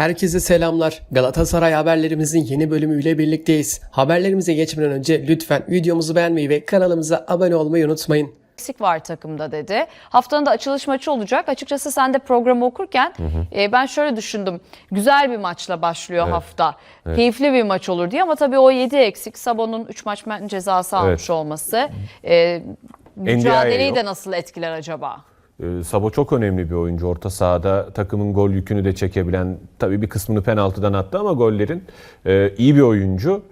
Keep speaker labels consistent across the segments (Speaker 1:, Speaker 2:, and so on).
Speaker 1: Herkese selamlar. Galatasaray haberlerimizin yeni bölümüyle birlikteyiz. Haberlerimize geçmeden önce lütfen videomuzu beğenmeyi ve kanalımıza abone olmayı unutmayın.
Speaker 2: eksik var takımda dedi. Haftanın da açılış maçı olacak. Açıkçası sen de programı okurken e, ben şöyle düşündüm. Güzel bir maçla başlıyor hafta. Keyifli bir maç olur diye ama tabii o 7 eksik. Sabon'un 3 maç men- cezası almış
Speaker 3: Evet.
Speaker 2: olması. E, mücadeleyi de nasıl etkiler acaba?
Speaker 3: Ee, Sabo çok önemli bir oyuncu. Orta sahada takımın gol yükünü de çekebilen, tabii bir kısmını penaltıdan attı ama gollerin e, iyi bir oyuncu.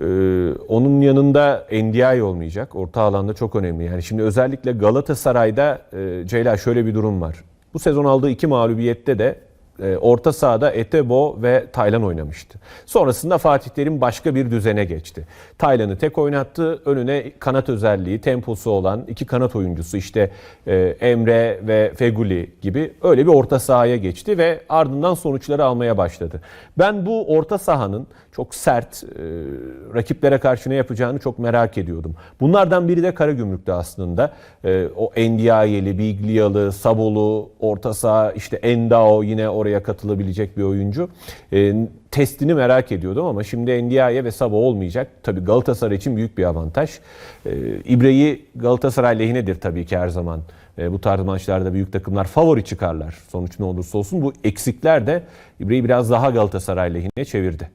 Speaker 3: Ee, onun yanında NDI olmayacak. Orta alanda çok önemli. Yani şimdi özellikle Galatasaray'da e, Ceyla şöyle bir durum var. Bu sezon aldığı iki mağlubiyette de e, orta sahada Etebo ve Taylan oynamıştı. Sonrasında Fatih Terim başka bir düzene geçti. Taylan'ı tek oynattı. Önüne kanat özelliği, temposu olan iki kanat oyuncusu işte e, Emre ve Feguli gibi öyle bir orta sahaya geçti ve ardından sonuçları almaya başladı. Ben bu orta sahanın çok sert e, rakiplere karşı ne yapacağını çok merak ediyordum. Bunlardan biri de Karagümrük'te aslında. E, o Endiayeli, Biglialı, Sabolu, orta saha işte Endao yine oraya katılabilecek bir oyuncu. E, testini merak ediyordum ama şimdi Endiaye ve Sabo olmayacak. Tabii Galatasaray için büyük bir avantaj. E, İbre'yi Galatasaray lehinedir tabii ki her zaman. E, bu tarz maçlarda büyük takımlar favori çıkarlar. Sonuç ne olursa olsun bu eksikler de İbre'yi biraz daha Galatasaray lehine çevirdi.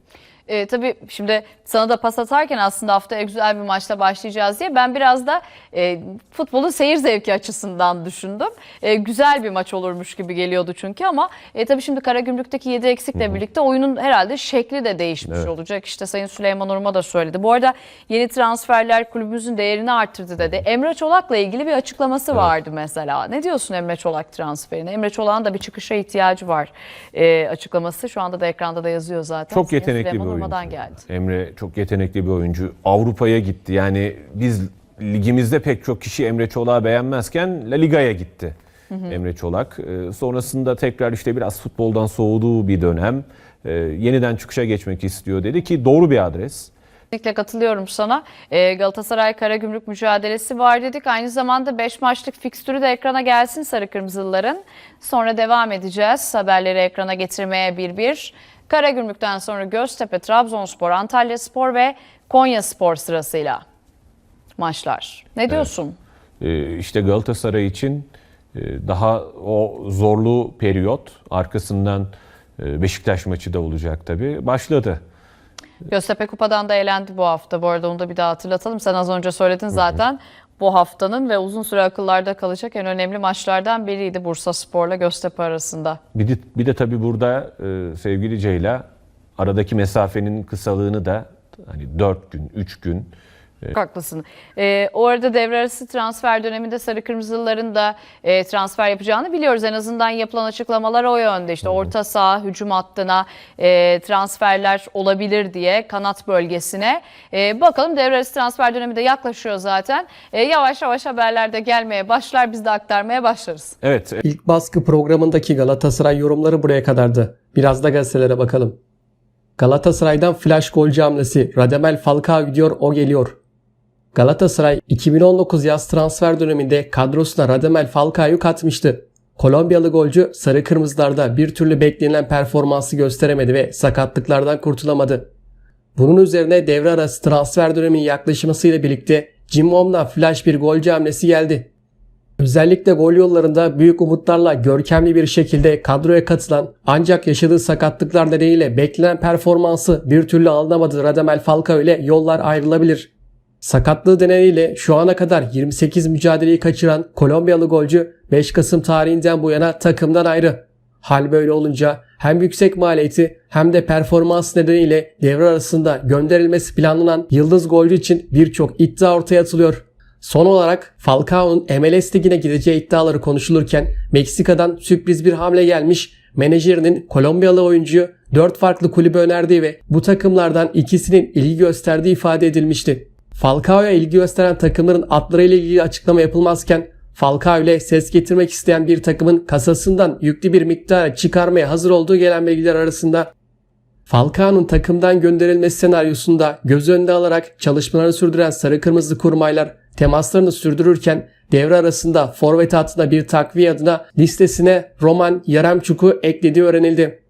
Speaker 2: E, tabii şimdi sana da pas atarken aslında haftaya güzel bir maçla başlayacağız diye ben biraz da e, futbolun seyir zevki açısından düşündüm. E, güzel bir maç olurmuş gibi geliyordu çünkü ama e, tabii şimdi Karagümrük'teki 7 eksikle birlikte oyunun herhalde şekli de değişmiş
Speaker 3: Evet.
Speaker 2: olacak. İşte Sayın Süleyman Urma da söyledi. Bu arada yeni transferler kulübümüzün değerini arttırdı dedi. Emre Çolak'la ilgili bir açıklaması vardı mesela. Ne diyorsun Emre Çolak transferine? Emre Çolak'ın da bir çıkışa ihtiyacı var e, açıklaması. Şu anda da ekranda da yazıyor zaten.
Speaker 3: Çok
Speaker 2: Sayın
Speaker 3: yetenekli bir Oyuncu.
Speaker 2: Geldi.
Speaker 3: Emre çok yetenekli bir oyuncu. Avrupa'ya gitti. Yani biz ligimizde pek çok kişi Emre Çolak'ı beğenmezken La Liga'ya gitti. Emre Çolak. Ee, sonrasında tekrar işte biraz futboldan soğuduğu bir dönem. Ee, yeniden çıkışa geçmek istiyor dedi ki doğru bir adres.
Speaker 2: Kesinlikle katılıyorum sana. Ee, Galatasaray Karagümrük mücadelesi var dedik. Aynı zamanda 5 maçlık fikstürü de ekrana gelsin Sarı Kırmızılıların. Sonra devam edeceğiz haberleri ekrana getirmeye bir bir. Karagümrük'ten sonra Göztepe, Trabzonspor, Antalya Spor ve Konya Spor sırasıyla maçlar. Ne diyorsun?
Speaker 3: Ee, işte Galatasaray için e, daha o zorlu periyot arkasından e, Beşiktaş maçı da olacak tabii. Başladı.
Speaker 2: Göztepe Kupa'dan da eğlendi bu hafta. Bu arada onu da bir daha hatırlatalım. Sen az önce söyledin zaten. Bu haftanın ve uzun süre akıllarda kalacak en önemli maçlardan biriydi Bursa Spor'la Göztepe arasında.
Speaker 3: Bir de, bir de tabii burada e, sevgili Ceyla aradaki mesafenin kısalığını da hani 4 gün, 3 gün
Speaker 2: Haklısın. Ee, o arada devre arası transfer döneminde Sarı Kırmızılıların da e, transfer yapacağını biliyoruz. En azından yapılan açıklamalar o yönde. İşte orta saha, hücum hattına e, transferler olabilir diye kanat bölgesine. E, bakalım devre arası transfer dönemi de yaklaşıyor zaten. E, yavaş yavaş haberler de gelmeye başlar. Biz de aktarmaya başlarız.
Speaker 3: Evet,
Speaker 1: İlk baskı programındaki Galatasaray yorumları buraya kadardı. Biraz da gazetelere bakalım. Galatasaray'dan flash golcü hamlesi. Radamel Falcao gidiyor, o geliyor. Galatasaray 2019 yaz transfer döneminde kadrosuna Radamel Falcao'yu katmıştı. Kolombiyalı golcü sarı kırmızılarda bir türlü beklenilen performansı gösteremedi ve sakatlıklardan kurtulamadı. Bunun üzerine devre arası transfer döneminin yaklaşmasıyla birlikte Cimbom'dan flash bir golcü hamlesi geldi. Özellikle gol yollarında büyük umutlarla görkemli bir şekilde kadroya katılan ancak yaşadığı sakatlıklar nedeniyle beklenen performansı bir türlü alınamadı Radamel Falcao ile yollar ayrılabilir. Sakatlığı nedeniyle şu ana kadar 28 mücadeleyi kaçıran Kolombiyalı golcü 5 Kasım tarihinden bu yana takımdan ayrı. Hal böyle olunca hem yüksek maliyeti hem de performans nedeniyle devre arasında gönderilmesi planlanan yıldız golcü için birçok iddia ortaya atılıyor. Son olarak Falcao'nun MLS ligine gideceği iddiaları konuşulurken Meksika'dan sürpriz bir hamle gelmiş. Menajerinin Kolombiyalı oyuncuyu 4 farklı kulübe önerdiği ve bu takımlardan ikisinin ilgi gösterdiği ifade edilmişti. Falcao'ya ilgi gösteren takımların adlarıyla ilgili açıklama yapılmazken Falcao ile ses getirmek isteyen bir takımın kasasından yüklü bir miktara çıkarmaya hazır olduğu gelen bilgiler arasında Falcao'nun takımdan gönderilmesi senaryosunda göz önünde alarak çalışmalarını sürdüren sarı kırmızı kurmaylar temaslarını sürdürürken devre arasında forvet hattına bir takviye adına listesine Roman Yaremchuk'u eklediği öğrenildi.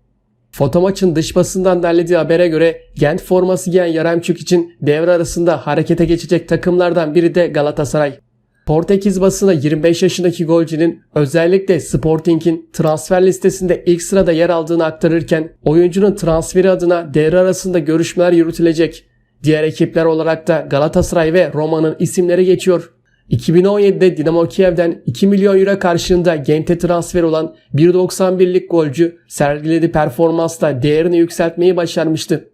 Speaker 1: Foto maçın dış basından derlediği habere göre Gent forması giyen Yaremçuk için devre arasında harekete geçecek takımlardan biri de Galatasaray. Portekiz basını 25 yaşındaki golcünün özellikle Sporting'in transfer listesinde ilk sırada yer aldığını aktarırken oyuncunun transferi adına devre arasında görüşmeler yürütülecek. Diğer ekipler olarak da Galatasaray ve Roma'nın isimleri geçiyor. 2017'de Dinamo Kiev'den 2 milyon euro karşılığında Gent'e transfer olan 1.91'lik golcü sergilediği performansla değerini yükseltmeyi başarmıştı.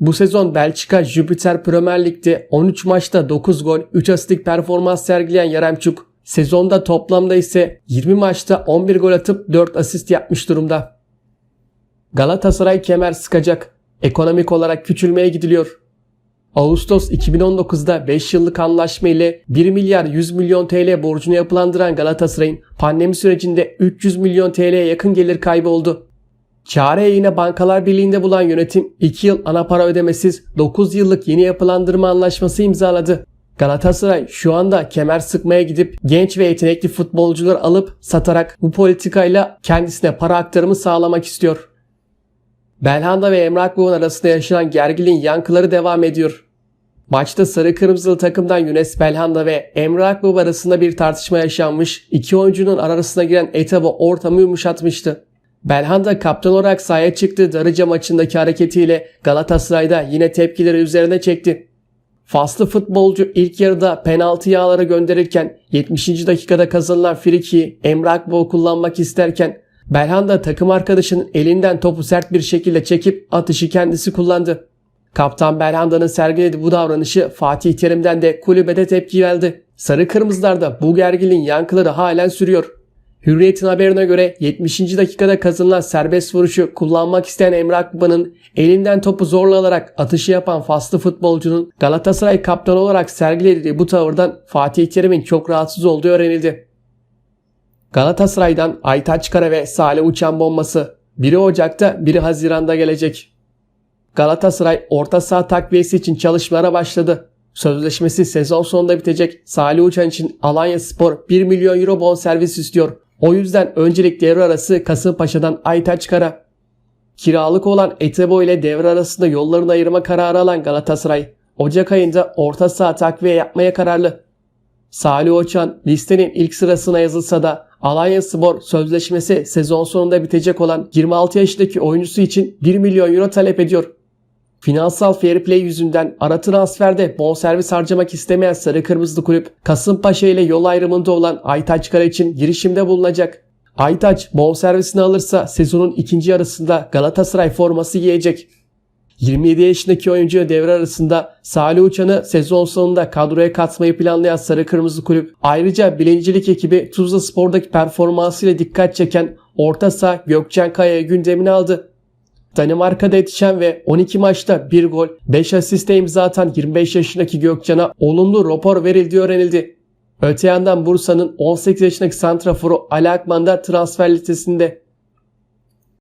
Speaker 1: Bu sezon Belçika Jupiter Premier Lig'de 13 maçta 9 gol, 3 asistlik performans sergileyen Yaremçuk, sezonda toplamda ise 20 maçta 11 gol atıp 4 asist yapmış durumda. Galatasaray kemer sıkacak. Ekonomik olarak küçülmeye gidiliyor. Ağustos 2019'da 5 yıllık anlaşma ile 1 milyar 100 milyon TL borcunu yapılandıran Galatasaray'ın pandemi sürecinde 300 milyon TL'ye yakın gelir kaybı oldu. Çareyi yine Bankalar Birliği'nde bulan yönetim 2 yıl ana para ödemesiz 9 yıllık yeni yapılandırma anlaşması imzaladı. Galatasaray şu anda kemer sıkmaya gidip genç ve yetenekli futbolcular alıp satarak bu politikayla kendisine para aktarımı sağlamak istiyor. Belhanda ve Emre Akbağ'ın arasında yaşanan gerginliğin yankıları devam ediyor. Maçta sarı kırmızılı takımdan Yunus Belhanda ve Emre Akbaba arasında bir tartışma yaşanmış. İki oyuncunun arasına giren Etabo ortamı yumuşatmıştı. Belhanda kaptan olarak sahaya çıktığı Darıca maçındaki hareketiyle Galatasaray'da yine tepkileri üzerine çekti. Faslı futbolcu ilk yarıda penaltı yağları gönderirken 70. dakikada kazanılan friki Emre Akbaba kullanmak isterken Belhanda takım arkadaşının elinden topu sert bir şekilde çekip atışı kendisi kullandı. Kaptan Belhanda'nın sergilediği bu davranışı Fatih Terim'den de kulübede tepki geldi. Sarı Kırmızılar'da bu gerginliğin yankıları halen sürüyor. Hürriyet'in haberine göre 70. dakikada kazanılan serbest vuruşu kullanmak isteyen Emre Akbaba'nın elinden topu zorla alarak atışı yapan faslı futbolcunun Galatasaray kaptanı olarak sergilediği bu tavırdan Fatih Terim'in çok rahatsız olduğu öğrenildi. Galatasaray'dan Aytaç Kara ve Salih Uçan bombası. Biri Ocak'ta biri Haziran'da gelecek. Galatasaray orta saha takviyesi için çalışmalara başladı. Sözleşmesi sezon sonunda bitecek. Salih Uçan için Alanya Spor 1 milyon euro bonservis istiyor. O yüzden öncelik devre arası Kasımpaşa'dan Aytaç Kara. Kiralık olan Etebo ile devre arasında yollarını ayırma kararı alan Galatasaray, Ocak ayında orta saha takviye yapmaya kararlı. Salih Oçan listenin ilk sırasına yazılsa da Alanya Spor sözleşmesi sezon sonunda bitecek olan 26 yaşındaki oyuncusu için 1 milyon euro talep ediyor. Finansal fair play yüzünden ara transferde bonservis harcamak istemeyen Sarı Kırmızılı Kulüp Kasımpaşa ile yol ayrımında olan Aytaç Kara için girişimde bulunacak. Aytaç bonservisini alırsa sezonun ikinci yarısında Galatasaray forması giyecek. 27 yaşındaki oyuncu devre arasında Salih Uçan'ı sezon sonunda kadroya katmayı planlayan Sarı Kırmızı Kulüp ayrıca bilencilik ekibi Tuzla Spor'daki performansıyla dikkat çeken orta saha Gökçen Kaya'yı gündemine aldı. Danimarka'da yetişen ve 12 maçta 1 gol, 5 asiste imza atan 25 yaşındaki Gökçen'e olumlu rapor verildiği öğrenildi. Öte yandan Bursa'nın 18 yaşındaki santraforu Ali Akman da transfer listesinde.